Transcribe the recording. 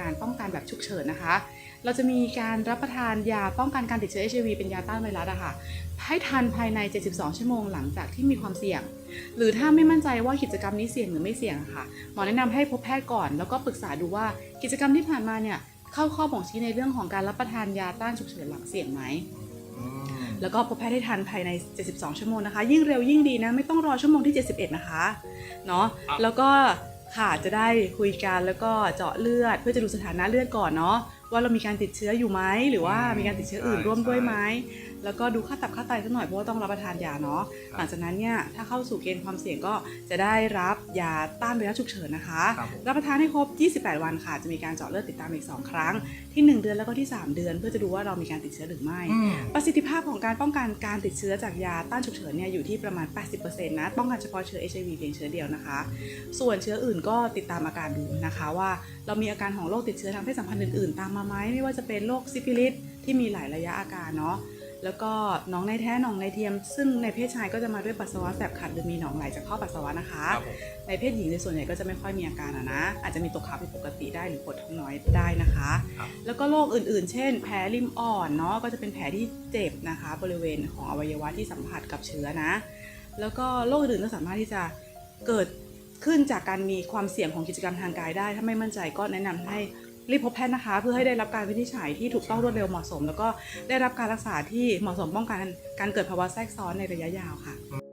การป้องกันแบบฉุกเฉินนะคะ เราจะมีการรับประทานยาป้องกันการติดเชื้อ HIV เป็นยาต้านไวรัสอะค่ะให้ทันภายใน 72 ชั่วโมงหลังจากที่มีความเสี่ยง หรือถ้าไม่มั่นใจว่ากิจกรรมนี้เสี่ยงหรือไม่เสี่ยงอะค่ะหมอแนะนำให้พบแพทย์ก่อน แล้วก็ปรึกษาดูว่ากิจกรรมที่ผ่านมาเนี่ยเข้าข้อบ่งชี้ในเรื่องของการรับประทานยาต้านฉุกเฉินหลังเสี่ยงไหมอืมแล้วก็พบแพทย์ให้ทันภายใน 72 ชั่วโมงนะคะ ยิ่งเร็วยิ่งดีนะ ไม่ต้องรอชั่วโมงที่ 71 นะคะ เนาะ แล้วก็ ค่ะ จะได้คุยกันแล้วก็เจาะเลือด เพื่อจะดูสถานะเลือดก่อนเนาะ ว่าเรามีการติดเชื้ออยู่ไหมหรือว่ามีการติดเชื้ออื่นร่วมด้วยไหมแล้วก็ดูค่าตับค่าไตสักหน่อยเพราะว่าต้องรับประทานยาเนาะหลังจากนั้นเนี่ยถ้าเข้าสู่เกณฑ์ความเสี่ยงก็จะได้รับยาต้านไวรัสฉุกเฉินนะคะครับผมรับประทานให้ครบ 28 วันค่ะจะมีการเจาะเลือดติดตามอีก 2 ครั้ง ที่ 1 เดือนแล้วก็ที่ 3 เดือน เพื่อจะดูว่าเรามีการติดเชื้อหรือไม่อืมประสิทธิภาพของการป้องกันการติดเชื้อจากยาต้านฉุกเฉินเนี่ยอยู่ที่ประมาณ 80%นะป้องกันเฉพาะเชื้อ HIV เพียงเชื้อเดียวนะคะ ส่วนเชื้ออื่นก็ติดตามอาการดูนะคะว่า เรามีอาการของโรคติดเชื้อทางเพศสัมพันธ์อื่นๆ ตามมาไหมไม่ว่าจะเป็นโรคซิฟิลิสที่มีหลายระยะอาการเนาะแล้วก็หนองในแท้หนองในเทียม ซึ่งในเพศชายก็จะมาด้วยปัสสาวะแสบขัดหรือมีหนองไหลจากท่อปัสสาวะนะคะครับผมในเพศหญิงในส่วนใหญ่ก็จะไม่ค่อยมีอาการอะนะ อาจจะมีตกขาวผิดปกติได้หรือปวดท้องน้อยได้นะคะครับแล้วก็โรคอื่นๆ เช่น แผลริมอ่อนเนาะก็จะเป็นแผลที่เจ็บนะคะ บริเวณของอวัยวะที่สัมผัสกับเชื้อนะ แล้วก็โรคอื่นๆก็สามารถที่จะเกิดขึ้นจากการมีความเสี่ยงของกิจกรรมทางกายได้ ถ้าไม่มั่นใจก็แนะนำให้ รีบพบแพทย์นะคะ เพื่อให้ได้รับการวินิจฉัยที่ถูกต้องรวดเร็วเหมาะสม แล้วก็ได้รับการรักษาที่เหมาะสมป้องกันการเกิดภาวะแทรกซ้อนในระยะยาวค่ะ